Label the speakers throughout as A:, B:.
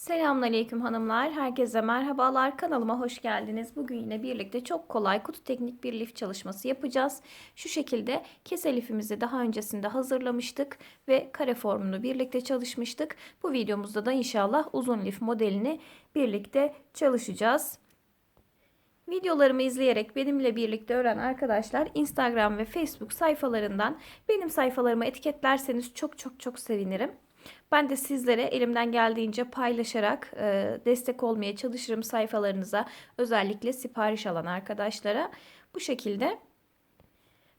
A: Selamünaleyküm hanımlar. Herkese merhabalar. Kanalıma hoş geldiniz. Bugün yine birlikte çok kolay kutu teknik bir lif çalışması yapacağız. Şu şekilde kese lifimizi daha öncesinde hazırlamıştık ve kare formunu birlikte çalışmıştık. Bu videomuzda da inşallah uzun lif modelini birlikte çalışacağız. Videolarımı izleyerek benimle birlikte öğren arkadaşlar Instagram ve Facebook sayfalarından benim sayfalarımı etiketlerseniz çok çok çok sevinirim. Ben de sizlere elimden geldiğince paylaşarak e, destek olmaya çalışırım sayfalarınıza. Özellikle sipariş alan arkadaşlara. Bu şekilde.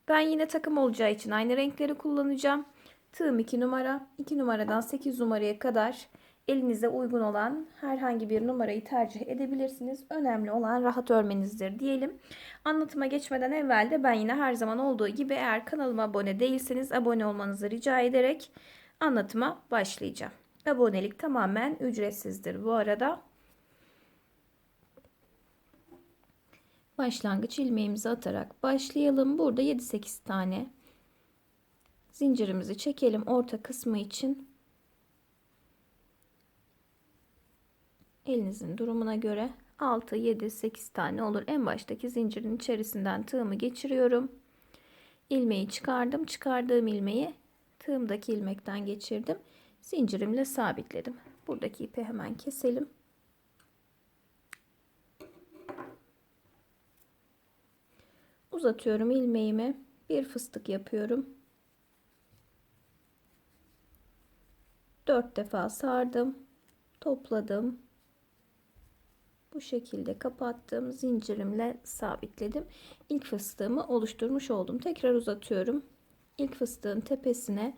A: Ben yine takım olacağı için aynı renkleri kullanacağım. Tığım 2 numara. 2 numaradan 8 numaraya kadar elinize uygun olan herhangi bir numarayı tercih edebilirsiniz. Önemli olan rahat örmenizdir diyelim. Anlatıma geçmeden evvel de ben yine her zaman olduğu gibi eğer kanalıma abone değilseniz abone olmanızı rica ederek anlatıma başlayacağım. Abonelik tamamen ücretsizdir bu arada. Başlangıç ilmeğimizi atarak başlayalım. Burada 7-8 tane zincirimizi çekelim orta kısmı için. Elinizin durumuna göre 6, 7, 8 tane olur. En baştaki zincirin içerisinden tığımı geçiriyorum. İlmeği çıkardım. Çıkardığım ilmeği tığımdaki ilmekten geçirdim. Zincirimle sabitledim. Buradaki ipi hemen keselim. Uzatıyorum ilmeğimi. Bir fıstık yapıyorum. Dört defa sardım. Topladım. Bu şekilde kapattım. Zincirimle sabitledim. İlk fıstığımı oluşturmuş oldum. Tekrar uzatıyorum. İlk fıstığın tepesine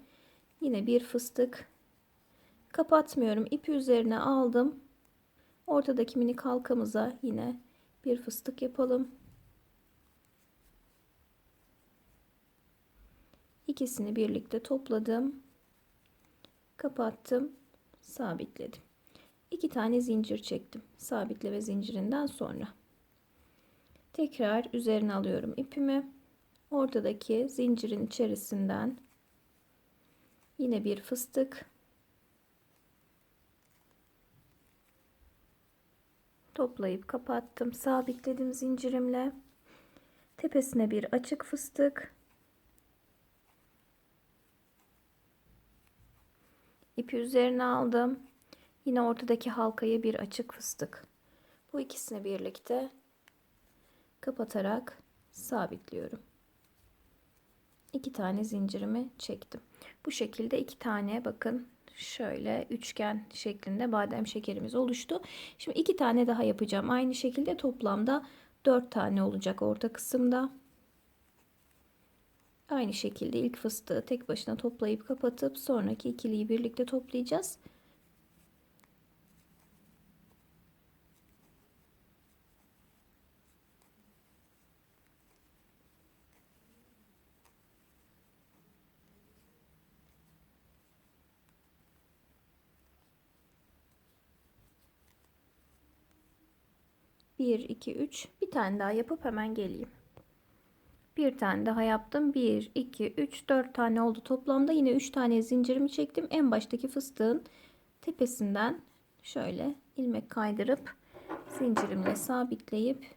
A: yine bir fıstık kapatmıyorum. İpi üzerine aldım. Ortadaki minik halkamıza yine bir fıstık yapalım. İkisini birlikte topladım. Kapattım. Sabitledim. İki tane zincir çektim. Sabitleme zincirinden sonra. Tekrar üzerine alıyorum ipimi ortadaki zincirin içerisinden yine bir fıstık toplayıp kapattım. Sabitledim zincirimle. Tepesine bir açık fıstık ipi üzerine aldım. Yine ortadaki halkaya bir açık fıstık. Bu ikisini birlikte kapatarak sabitliyorum iki tane zincirimi çektim. Bu şekilde iki tane bakın şöyle üçgen şeklinde badem şekerimiz oluştu. Şimdi iki tane daha yapacağım. Aynı şekilde toplamda dört tane olacak orta kısımda. Aynı şekilde ilk fıstığı tek başına toplayıp kapatıp sonraki ikiliyi birlikte toplayacağız. Bir, iki, üç. Bir tane daha yapıp hemen geleyim. Bir tane daha yaptım. Bir, iki, üç, dört tane oldu toplamda. Yine üç tane zincirimi çektim. En baştaki fıstığın tepesinden şöyle ilmek kaydırıp zincirimle sabitleyip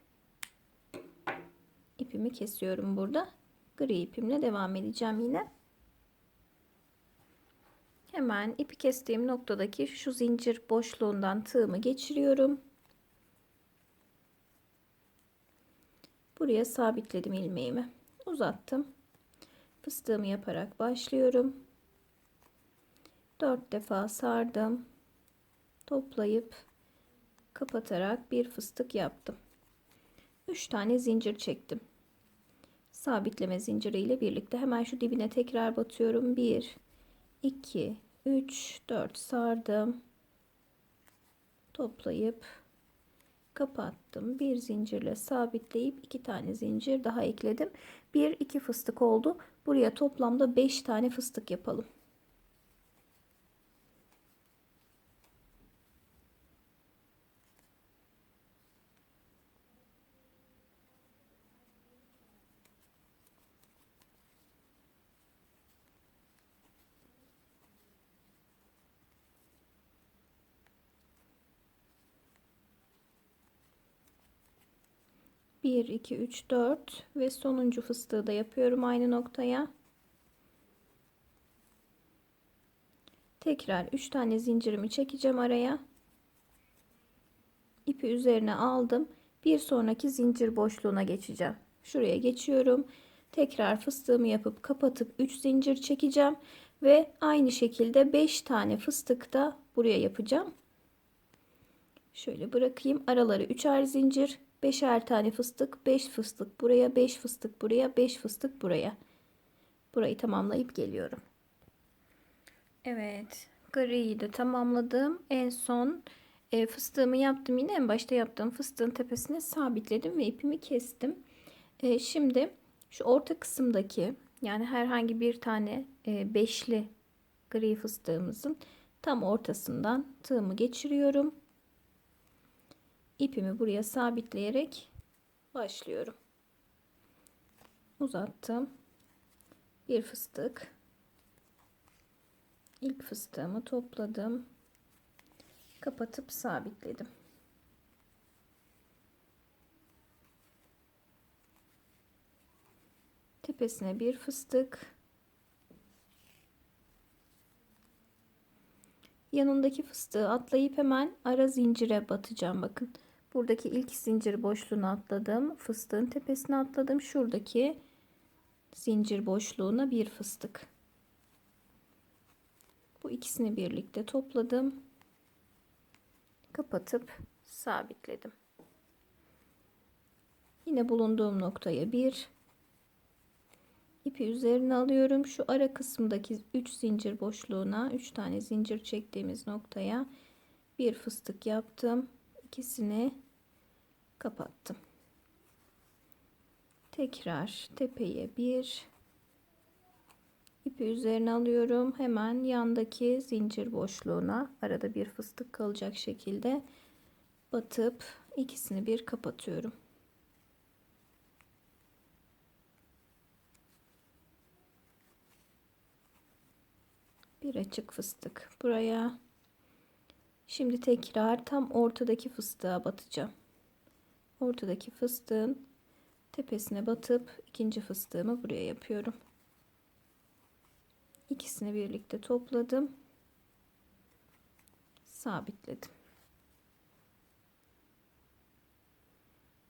A: ipimi kesiyorum burada. Gri ipimle devam edeceğim yine. Hemen ipi kestiğim noktadaki şu zincir boşluğundan tığımı geçiriyorum. Buraya sabitledim ilmeğimi. Uzattım. Fıstığımı yaparak başlıyorum. 4 defa sardım. Toplayıp kapatarak bir fıstık yaptım. 3 tane zincir çektim. Sabitleme zinciriyle birlikte hemen şu dibine tekrar batıyorum. 1 2 3 4 sardım. Toplayıp kapattım. Bir zincirle sabitleyip iki tane zincir daha ekledim. Bir iki fıstık oldu. Buraya toplamda beş tane fıstık yapalım. 1 2 3 4 ve sonuncu fıstığı da yapıyorum aynı noktaya. Tekrar 3 tane zincirimi çekeceğim araya. İpi üzerine aldım. Bir sonraki zincir boşluğuna geçeceğim. Şuraya geçiyorum. Tekrar fıstığımı yapıp kapatıp 3 zincir çekeceğim ve aynı şekilde 5 tane fıstık da buraya yapacağım. Şöyle bırakayım. Araları 3'er zincir, 5'er tane fıstık, 5 fıstık buraya, 5 fıstık buraya, 5 fıstık buraya. Burayı tamamlayıp geliyorum. Evet, griyi de tamamladım. En son e, fıstığımı yaptım. Yine en başta yaptığım fıstığın tepesine sabitledim ve ipimi kestim. E, şimdi şu orta kısımdaki yani herhangi bir tane e, beşli gri fıstığımızın tam ortasından tığımı geçiriyorum. İpimi buraya sabitleyerek başlıyorum. Uzattım. Bir fıstık. İlk fıstığımı topladım. Kapatıp sabitledim. Tepesine bir fıstık. Yanındaki fıstığı atlayıp hemen ara zincire batacağım. Bakın buradaki ilk zincir boşluğuna atladım. Fıstığın tepesine atladım. Şuradaki zincir boşluğuna bir fıstık. Bu ikisini birlikte topladım. Kapatıp sabitledim. Yine bulunduğum noktaya bir ipi üzerine alıyorum. Şu ara kısımdaki 3 zincir boşluğuna 3 tane zincir çektiğimiz noktaya bir fıstık yaptım. İkisini kapattım. Tekrar tepeye bir ipi üzerine alıyorum. Hemen yandaki zincir boşluğuna arada bir fıstık kalacak şekilde batıp ikisini bir kapatıyorum. bir açık fıstık buraya. Şimdi tekrar tam ortadaki fıstığa batacağım. Ortadaki fıstığın tepesine batıp ikinci fıstığımı buraya yapıyorum. İkisini birlikte topladım. Sabitledim.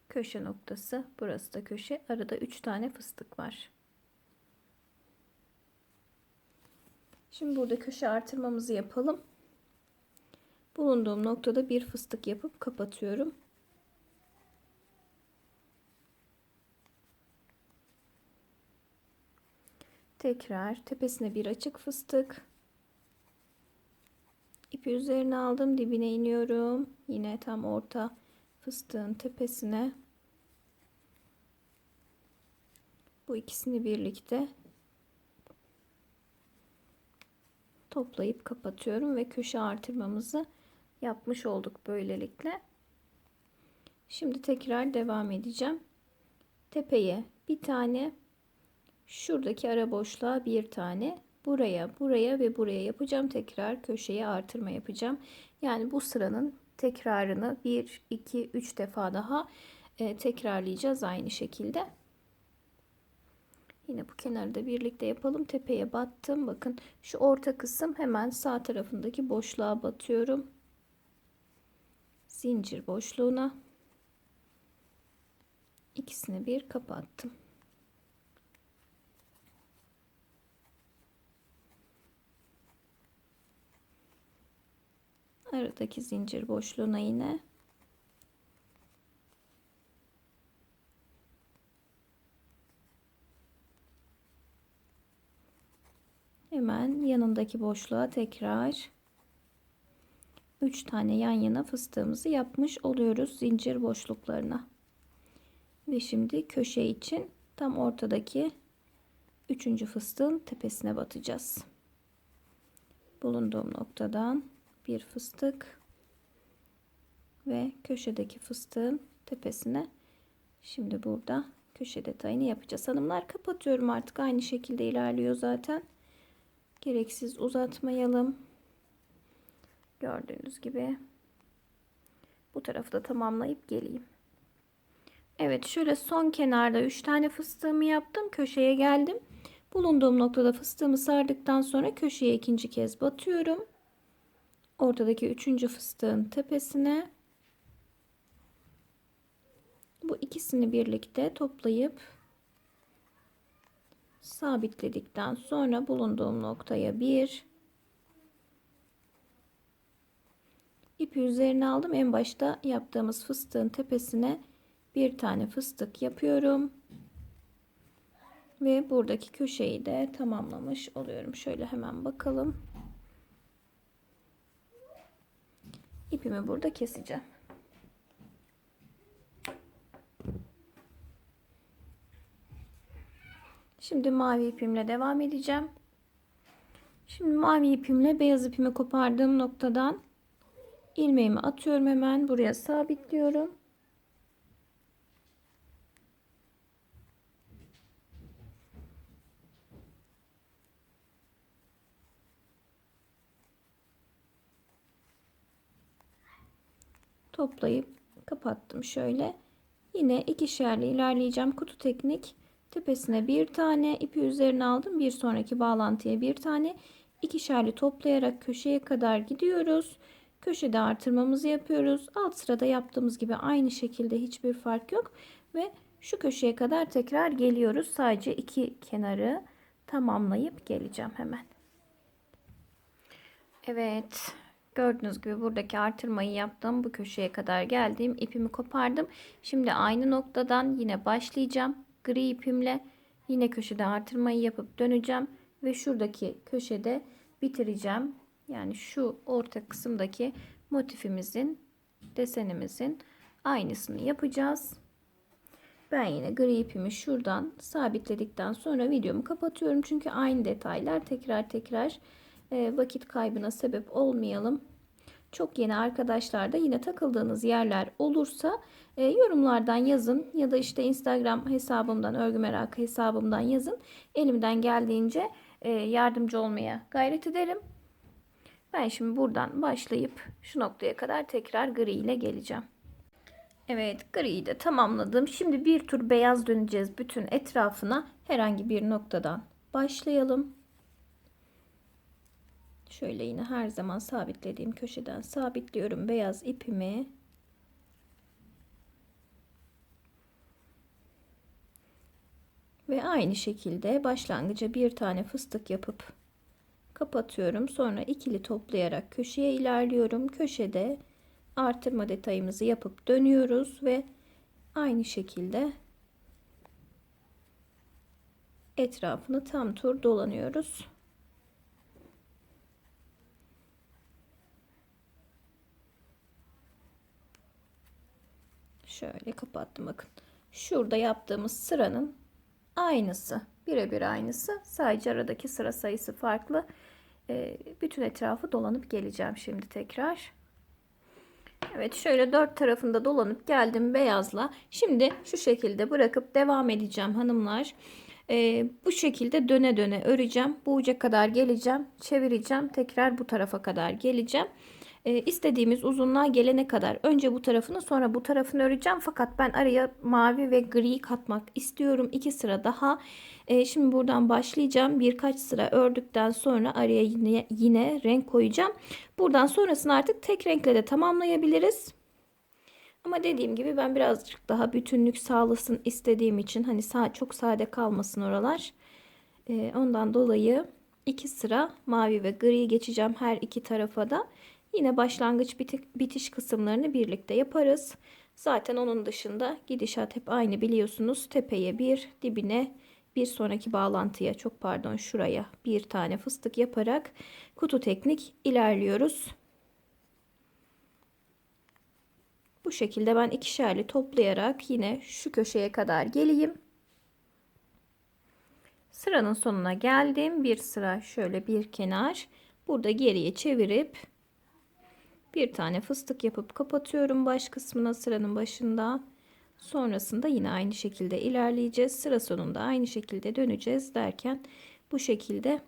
A: Köşe noktası. Burası da köşe. Arada 3 tane fıstık var. Şimdi burada köşe artırmamızı yapalım. Bulunduğum noktada bir fıstık yapıp kapatıyorum. Tekrar tepesine bir açık fıstık. İpi üzerine aldım. Dibine iniyorum. Yine tam orta fıstığın tepesine. Bu ikisini birlikte toplayıp kapatıyorum ve köşe artırmamızı yapmış olduk böylelikle. Şimdi tekrar devam edeceğim. Tepeye bir tane şuradaki ara boşluğa bir tane buraya buraya ve buraya yapacağım. Tekrar köşeye artırma yapacağım. Yani bu sıranın tekrarını 1 2 3 defa daha e, tekrarlayacağız aynı şekilde. Yine bu kenarı da birlikte yapalım. Tepeye battım. Bakın şu orta kısım hemen sağ tarafındaki boşluğa batıyorum. Zincir boşluğuna. ikisini bir kapattım. Aradaki zincir boşluğuna yine Hemen yanındaki boşluğa tekrar 3 tane yan yana fıstığımızı yapmış oluyoruz zincir boşluklarına. Ve şimdi köşe için tam ortadaki 3. fıstığın tepesine batacağız. Bulunduğum noktadan bir fıstık ve köşedeki fıstığın tepesine şimdi burada köşe detayını yapacağız. Hanımlar kapatıyorum artık aynı şekilde ilerliyor zaten. Gereksiz uzatmayalım. Gördüğünüz gibi bu tarafı da tamamlayıp geleyim. Evet şöyle son kenarda 3 tane fıstığımı yaptım. Köşeye geldim. Bulunduğum noktada fıstığımı sardıktan sonra köşeye ikinci kez batıyorum. Ortadaki üçüncü fıstığın tepesine bu ikisini birlikte toplayıp sabitledikten sonra bulunduğum noktaya bir ipi üzerine aldım. En başta yaptığımız fıstığın tepesine bir tane fıstık yapıyorum. Ve buradaki köşeyi de tamamlamış oluyorum. Şöyle hemen bakalım. İpimi burada keseceğim. Şimdi mavi ipimle devam edeceğim. Şimdi mavi ipimle beyaz ipimi kopardığım noktadan ilmeğimi atıyorum hemen buraya sabitliyorum. Toplayıp kapattım şöyle. Yine ikişerli ilerleyeceğim. Kutu teknik tepesine bir tane ipi üzerine aldım. Bir sonraki bağlantıya bir tane ikişerli toplayarak köşeye kadar gidiyoruz. Köşede artırmamızı yapıyoruz. Alt sırada yaptığımız gibi aynı şekilde hiçbir fark yok ve şu köşeye kadar tekrar geliyoruz. Sadece iki kenarı tamamlayıp geleceğim hemen. Evet. Gördüğünüz gibi buradaki artırmayı yaptım. Bu köşeye kadar geldim. ipimi kopardım. Şimdi aynı noktadan yine başlayacağım. Gri ipimle yine köşede artırmayı yapıp döneceğim. Ve şuradaki köşede bitireceğim. Yani şu orta kısımdaki motifimizin desenimizin aynısını yapacağız. Ben yine gri ipimi şuradan sabitledikten sonra videomu kapatıyorum. Çünkü aynı detaylar tekrar tekrar vakit kaybına sebep olmayalım. Çok yeni arkadaşlar da yine takıldığınız yerler olursa e, yorumlardan yazın ya da işte Instagram hesabımdan örgü merakı hesabımdan yazın. Elimden geldiğince e, yardımcı olmaya gayret ederim. Ben şimdi buradan başlayıp şu noktaya kadar tekrar gri ile geleceğim. Evet griyi de tamamladım. Şimdi bir tur beyaz döneceğiz bütün etrafına herhangi bir noktadan başlayalım. Şöyle yine her zaman sabitlediğim köşeden sabitliyorum beyaz ipimi. Ve aynı şekilde başlangıca bir tane fıstık yapıp kapatıyorum. Sonra ikili toplayarak köşeye ilerliyorum. Köşede artırma detayımızı yapıp dönüyoruz ve aynı şekilde etrafını tam tur dolanıyoruz. Şöyle kapattım bakın. Şurada yaptığımız sıranın aynısı. Birebir aynısı. Sadece aradaki sıra sayısı farklı. Ee, bütün etrafı dolanıp geleceğim şimdi tekrar. Evet şöyle dört tarafında dolanıp geldim beyazla. Şimdi şu şekilde bırakıp devam edeceğim hanımlar. Ee, bu şekilde döne döne öreceğim. Bu uca kadar geleceğim. Çevireceğim. Tekrar bu tarafa kadar geleceğim e, istediğimiz uzunluğa gelene kadar önce bu tarafını sonra bu tarafını öreceğim. Fakat ben araya mavi ve gri katmak istiyorum. iki sıra daha. E, şimdi buradan başlayacağım. Birkaç sıra ördükten sonra araya yine, yine renk koyacağım. Buradan sonrasını artık tek renkle de tamamlayabiliriz. Ama dediğim gibi ben birazcık daha bütünlük sağlasın istediğim için hani sağ, çok sade kalmasın oralar. E, ondan dolayı iki sıra mavi ve gri geçeceğim her iki tarafa da. Yine başlangıç bitiş kısımlarını birlikte yaparız. Zaten onun dışında gidişat hep aynı biliyorsunuz. Tepeye bir, dibine bir sonraki bağlantıya çok pardon şuraya bir tane fıstık yaparak kutu teknik ilerliyoruz. Bu şekilde ben ikişerli toplayarak yine şu köşeye kadar geleyim. Sıranın sonuna geldim. Bir sıra şöyle bir kenar. Burada geriye çevirip bir tane fıstık yapıp kapatıyorum baş kısmına sıranın başında. Sonrasında yine aynı şekilde ilerleyeceğiz. Sıra sonunda aynı şekilde döneceğiz derken bu şekilde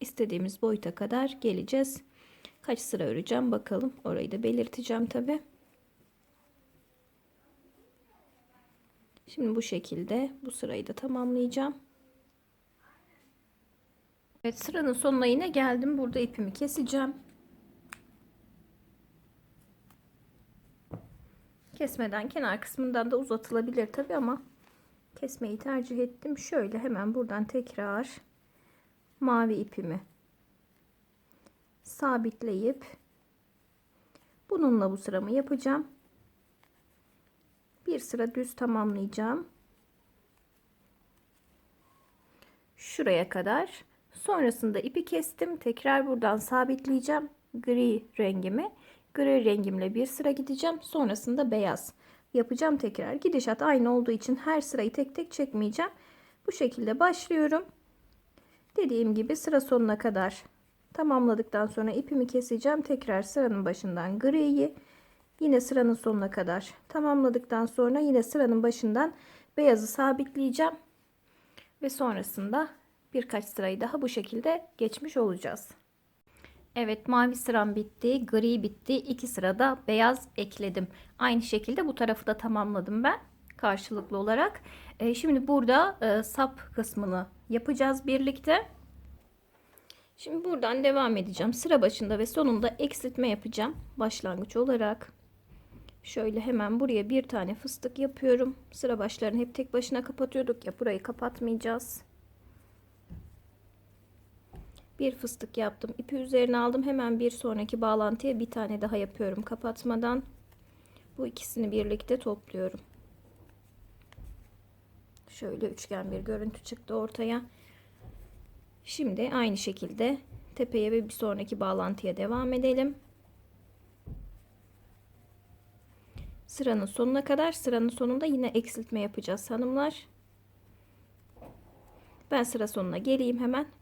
A: istediğimiz boyuta kadar geleceğiz. Kaç sıra öreceğim bakalım. Orayı da belirteceğim tabi. Şimdi bu şekilde bu sırayı da tamamlayacağım. Evet sıranın sonuna yine geldim. Burada ipimi keseceğim. Kesmeden kenar kısmından da uzatılabilir tabi ama kesmeyi tercih ettim. Şöyle hemen buradan tekrar mavi ipimi sabitleyip bununla bu sıramı yapacağım. Bir sıra düz tamamlayacağım. Şuraya kadar. Sonrasında ipi kestim. Tekrar buradan sabitleyeceğim. Gri rengimi. Gri rengimle bir sıra gideceğim. Sonrasında beyaz yapacağım tekrar. Gidişat aynı olduğu için her sırayı tek tek çekmeyeceğim. Bu şekilde başlıyorum. Dediğim gibi sıra sonuna kadar tamamladıktan sonra ipimi keseceğim. Tekrar sıranın başından griyi yine sıranın sonuna kadar tamamladıktan sonra yine sıranın başından beyazı sabitleyeceğim. Ve sonrasında birkaç sırayı daha bu şekilde geçmiş olacağız. Evet mavi sıram bitti. Gri bitti. İki sırada beyaz ekledim. Aynı şekilde bu tarafı da tamamladım ben karşılıklı olarak. E, şimdi burada e, sap kısmını yapacağız birlikte. Şimdi buradan devam edeceğim. Sıra başında ve sonunda eksiltme yapacağım. Başlangıç olarak. Şöyle hemen buraya bir tane fıstık yapıyorum. Sıra başlarını hep tek başına kapatıyorduk ya burayı kapatmayacağız. Bir fıstık yaptım. İpi üzerine aldım. Hemen bir sonraki bağlantıya bir tane daha yapıyorum kapatmadan. Bu ikisini birlikte topluyorum. Şöyle üçgen bir görüntü çıktı ortaya. Şimdi aynı şekilde tepeye ve bir sonraki bağlantıya devam edelim. Sıranın sonuna kadar sıranın sonunda yine eksiltme yapacağız hanımlar. Ben sıra sonuna geleyim hemen.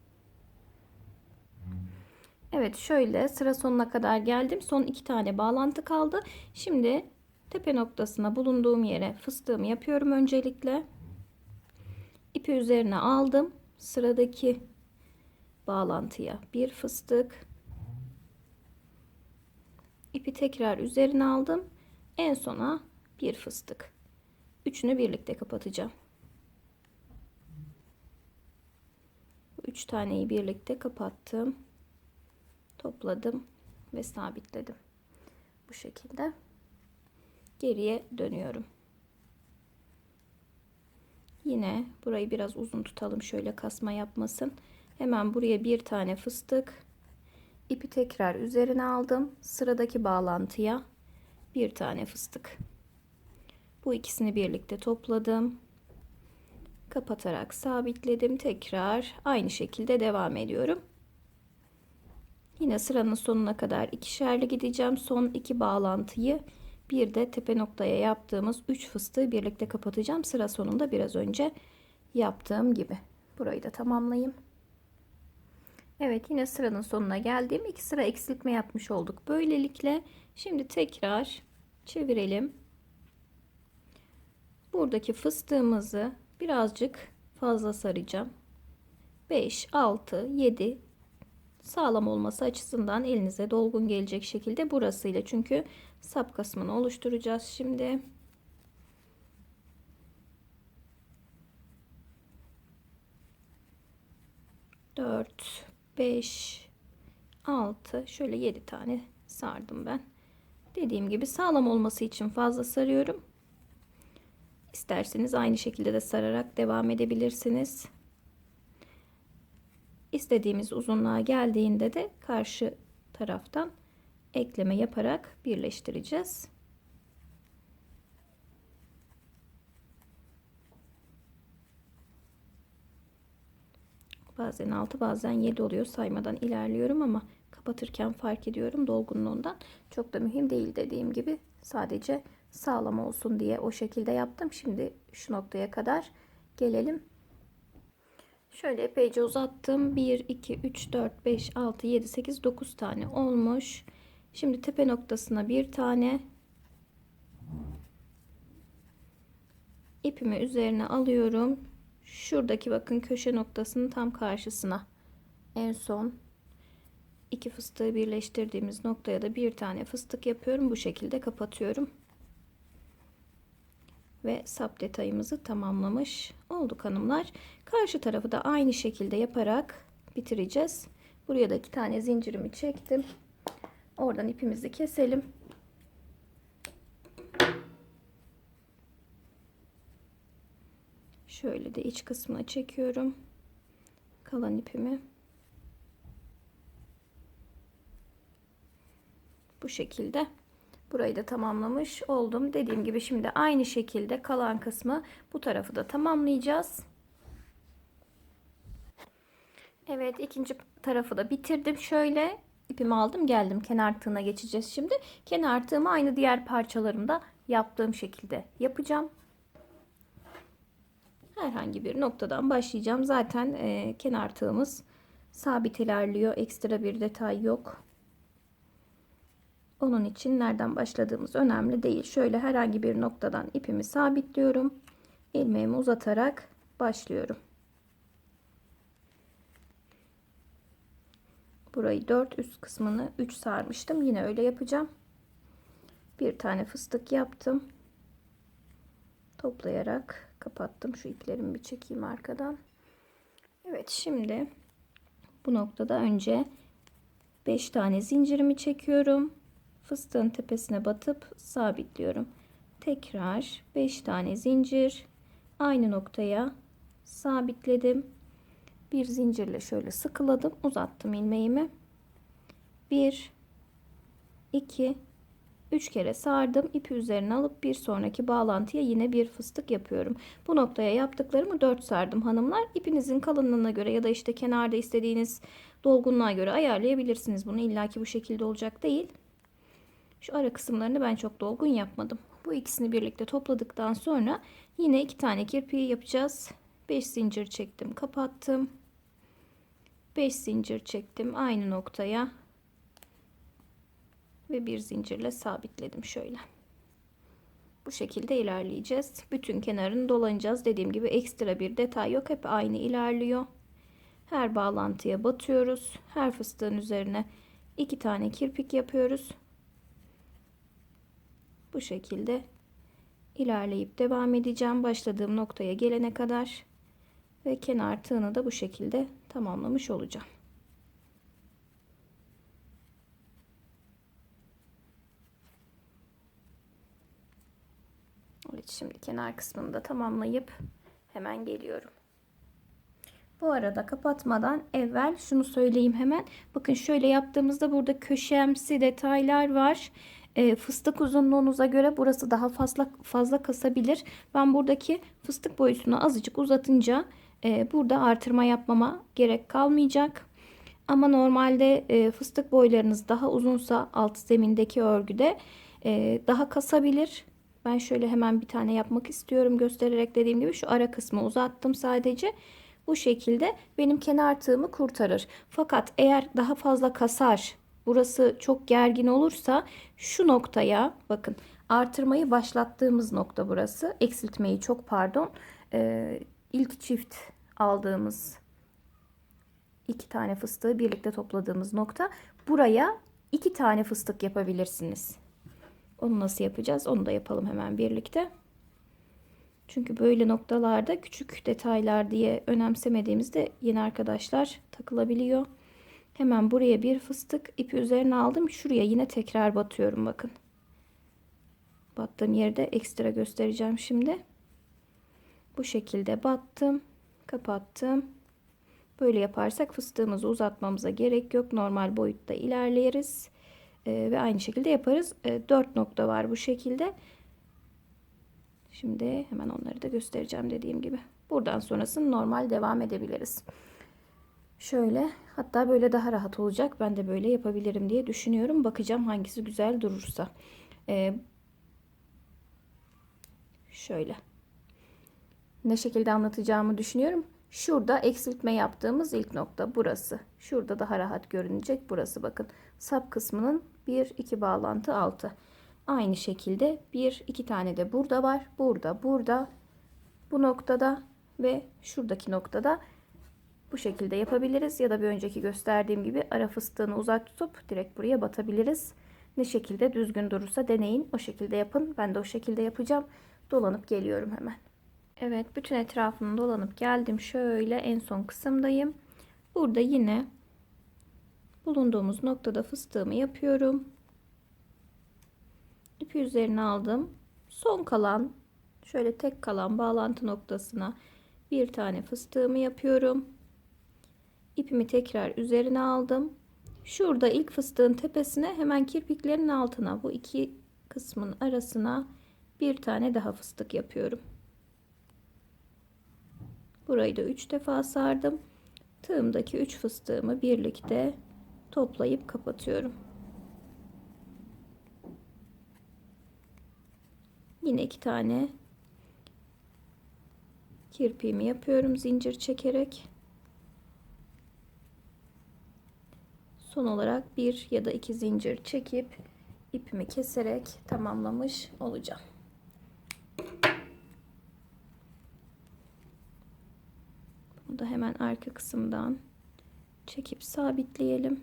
A: Evet şöyle sıra sonuna kadar geldim. Son iki tane bağlantı kaldı. Şimdi tepe noktasına bulunduğum yere fıstığımı yapıyorum öncelikle. İpi üzerine aldım. Sıradaki bağlantıya bir fıstık. İpi tekrar üzerine aldım. En sona bir fıstık. Üçünü birlikte kapatacağım. Üç taneyi birlikte kapattım topladım ve sabitledim. Bu şekilde geriye dönüyorum. Yine burayı biraz uzun tutalım şöyle kasma yapmasın. Hemen buraya bir tane fıstık ipi tekrar üzerine aldım. Sıradaki bağlantıya bir tane fıstık. Bu ikisini birlikte topladım. Kapatarak sabitledim. Tekrar aynı şekilde devam ediyorum. Yine sıranın sonuna kadar ikişerli gideceğim. Son iki bağlantıyı bir de tepe noktaya yaptığımız 3 fıstığı birlikte kapatacağım. Sıra sonunda biraz önce yaptığım gibi. Burayı da tamamlayayım. Evet yine sıranın sonuna geldim. İki sıra eksiltme yapmış olduk. Böylelikle şimdi tekrar çevirelim. Buradaki fıstığımızı birazcık fazla saracağım. 5, 6, 7, sağlam olması açısından elinize dolgun gelecek şekilde burasıyla çünkü sap kısmını oluşturacağız şimdi. Dört, beş, altı, şöyle yedi tane sardım ben. Dediğim gibi sağlam olması için fazla sarıyorum. İsterseniz aynı şekilde de sararak devam edebilirsiniz. İstediğimiz uzunluğa geldiğinde de karşı taraftan ekleme yaparak birleştireceğiz. Bazen 6 bazen 7 oluyor saymadan ilerliyorum ama kapatırken fark ediyorum dolgunluğundan. Çok da mühim değil dediğim gibi sadece sağlam olsun diye o şekilde yaptım. Şimdi şu noktaya kadar gelelim. Şöyle epeyce uzattım. 1, 2, 3, 4, 5, 6, 7, 8, 9 tane olmuş. Şimdi tepe noktasına bir tane ipimi üzerine alıyorum. Şuradaki bakın köşe noktasının tam karşısına en son iki fıstığı birleştirdiğimiz noktaya da bir tane fıstık yapıyorum. Bu şekilde kapatıyorum. Ve sap detayımızı tamamlamış olduk hanımlar. Karşı tarafı da aynı şekilde yaparak bitireceğiz. Buraya da iki tane zincirimi çektim. Oradan ipimizi keselim. Şöyle de iç kısmına çekiyorum. Kalan ipimi. Bu şekilde. Burayı da tamamlamış oldum. Dediğim gibi şimdi aynı şekilde kalan kısmı bu tarafı da tamamlayacağız. Evet ikinci tarafı da bitirdim. Şöyle ipimi aldım geldim. Kenar tığına geçeceğiz şimdi. Kenar tığımı aynı diğer parçalarımda yaptığım şekilde yapacağım. Herhangi bir noktadan başlayacağım. Zaten e, kenar tığımız sabit ilerliyor. Ekstra bir detay yok. Onun için nereden başladığımız önemli değil. Şöyle herhangi bir noktadan ipimi sabitliyorum. ilmeğimi uzatarak başlıyorum. Burayı 4 üst kısmını 3 sarmıştım. Yine öyle yapacağım. Bir tane fıstık yaptım. Toplayarak kapattım. Şu iplerimi bir çekeyim arkadan. Evet şimdi bu noktada önce 5 tane zincirimi çekiyorum. Fıstığın tepesine batıp sabitliyorum. Tekrar 5 tane zincir aynı noktaya sabitledim. Bir zincirle şöyle sıkıladım, uzattım ilmeğimi. 1 2 3 kere sardım. ipi üzerine alıp bir sonraki bağlantıya yine bir fıstık yapıyorum. Bu noktaya yaptıklarımı 4 sardım hanımlar. İpinizin kalınlığına göre ya da işte kenarda istediğiniz dolgunluğa göre ayarlayabilirsiniz. Bunu illaki bu şekilde olacak değil. Şu ara kısımlarını ben çok dolgun yapmadım. Bu ikisini birlikte topladıktan sonra yine iki tane kirpiği yapacağız. 5 zincir çektim, kapattım. 5 zincir çektim aynı noktaya ve bir zincirle sabitledim şöyle. Bu şekilde ilerleyeceğiz. Bütün kenarını dolanacağız. Dediğim gibi ekstra bir detay yok. Hep aynı ilerliyor. Her bağlantıya batıyoruz. Her fıstığın üzerine iki tane kirpik yapıyoruz. Bu şekilde ilerleyip devam edeceğim. Başladığım noktaya gelene kadar ve kenar tığını da bu şekilde tamamlamış olacağım. Evet şimdi kenar kısmını da tamamlayıp hemen geliyorum. Bu arada kapatmadan evvel şunu söyleyeyim hemen. Bakın şöyle yaptığımızda burada köşemsi detaylar var. E, fıstık uzunluğunuza göre burası daha fazla fazla kasabilir. Ben buradaki fıstık boyutunu azıcık uzatınca e, burada artırma yapmama gerek kalmayacak. Ama normalde e, fıstık boylarınız daha uzunsa alt zemindeki örgüde e, daha kasabilir. Ben şöyle hemen bir tane yapmak istiyorum göstererek dediğim gibi şu ara kısmı uzattım sadece. Bu şekilde benim kenar tığımı kurtarır. Fakat eğer daha fazla kasar burası çok gergin olursa şu noktaya bakın artırmayı başlattığımız nokta burası. Eksiltmeyi çok pardon. Ee, ilk çift aldığımız iki tane fıstığı birlikte topladığımız nokta. Buraya iki tane fıstık yapabilirsiniz. Onu nasıl yapacağız? Onu da yapalım hemen birlikte. Çünkü böyle noktalarda küçük detaylar diye önemsemediğimizde yeni arkadaşlar takılabiliyor. Hemen buraya bir fıstık ipi üzerine aldım. Şuraya yine tekrar batıyorum bakın. Battığım yerde ekstra göstereceğim şimdi. Bu şekilde battım. Kapattım. Böyle yaparsak fıstığımızı uzatmamıza gerek yok. Normal boyutta ilerleyeriz. Ee, ve aynı şekilde yaparız. Ee, 4 nokta var bu şekilde. Şimdi hemen onları da göstereceğim dediğim gibi. Buradan sonrasını normal devam edebiliriz. Şöyle hatta böyle daha rahat olacak. Ben de böyle yapabilirim diye düşünüyorum. Bakacağım hangisi güzel durursa. Ee, şöyle. Ne şekilde anlatacağımı düşünüyorum. Şurada eksiltme yaptığımız ilk nokta burası. Şurada daha rahat görünecek burası bakın. Sap kısmının 1 2 bağlantı altı. Aynı şekilde bir iki tane de burada var. Burada, burada, bu noktada ve şuradaki noktada bu şekilde yapabiliriz. Ya da bir önceki gösterdiğim gibi ara fıstığını uzak tutup direkt buraya batabiliriz. Ne şekilde düzgün durursa deneyin. O şekilde yapın. Ben de o şekilde yapacağım. dolanıp geliyorum hemen. Evet bütün etrafını dolanıp geldim. Şöyle en son kısımdayım. Burada yine bulunduğumuz noktada fıstığımı yapıyorum. İpi üzerine aldım. Son kalan şöyle tek kalan bağlantı noktasına bir tane fıstığımı yapıyorum. İpimi tekrar üzerine aldım. Şurada ilk fıstığın tepesine hemen kirpiklerin altına bu iki kısmın arasına bir tane daha fıstık yapıyorum. Burayı da 3 defa sardım. Tığımdaki 3 fıstığımı birlikte toplayıp kapatıyorum. Yine iki tane kirpiğimi yapıyorum zincir çekerek. Son olarak bir ya da iki zincir çekip ipimi keserek tamamlamış olacağım. Bunu da hemen arka kısımdan çekip sabitleyelim.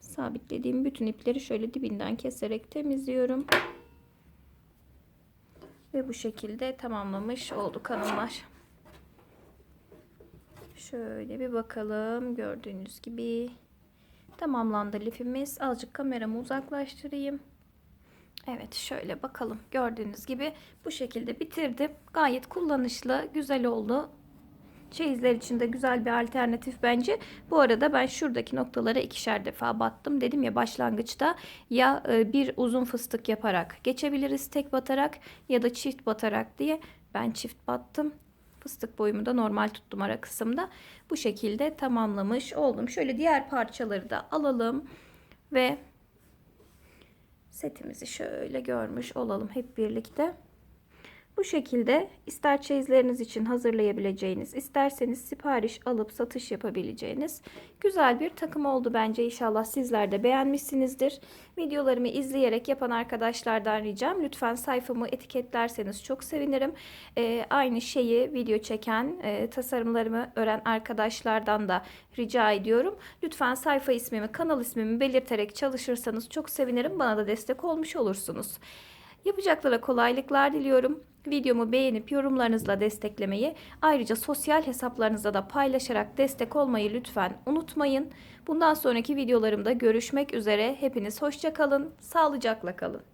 A: Sabitlediğim bütün ipleri şöyle dibinden keserek temizliyorum. Ve bu şekilde tamamlamış olduk hanımlar. Şöyle bir bakalım. Gördüğünüz gibi tamamlandı lifimiz. Azıcık kameramı uzaklaştırayım. Evet şöyle bakalım. Gördüğünüz gibi bu şekilde bitirdim. Gayet kullanışlı, güzel oldu. Çeyizler için de güzel bir alternatif bence. Bu arada ben şuradaki noktalara ikişer defa battım. Dedim ya başlangıçta ya e, bir uzun fıstık yaparak geçebiliriz tek batarak ya da çift batarak diye. Ben çift battım. Fıstık boyumu da normal tuttum ara kısımda. Bu şekilde tamamlamış oldum. Şöyle diğer parçaları da alalım ve setimizi şöyle görmüş olalım hep birlikte. Bu şekilde ister çeyizleriniz için hazırlayabileceğiniz, isterseniz sipariş alıp satış yapabileceğiniz güzel bir takım oldu bence. İnşallah sizler de beğenmişsinizdir. Videolarımı izleyerek yapan arkadaşlardan ricam lütfen sayfamı etiketlerseniz çok sevinirim. Ee, aynı şeyi video çeken, e, tasarımlarımı öğren arkadaşlardan da rica ediyorum. Lütfen sayfa ismimi, kanal ismimi belirterek çalışırsanız çok sevinirim. Bana da destek olmuş olursunuz. Yapacaklara kolaylıklar diliyorum. Videomu beğenip yorumlarınızla desteklemeyi, ayrıca sosyal hesaplarınızda da paylaşarak destek olmayı lütfen unutmayın. Bundan sonraki videolarımda görüşmek üzere. Hepiniz hoşça kalın, sağlıcakla kalın.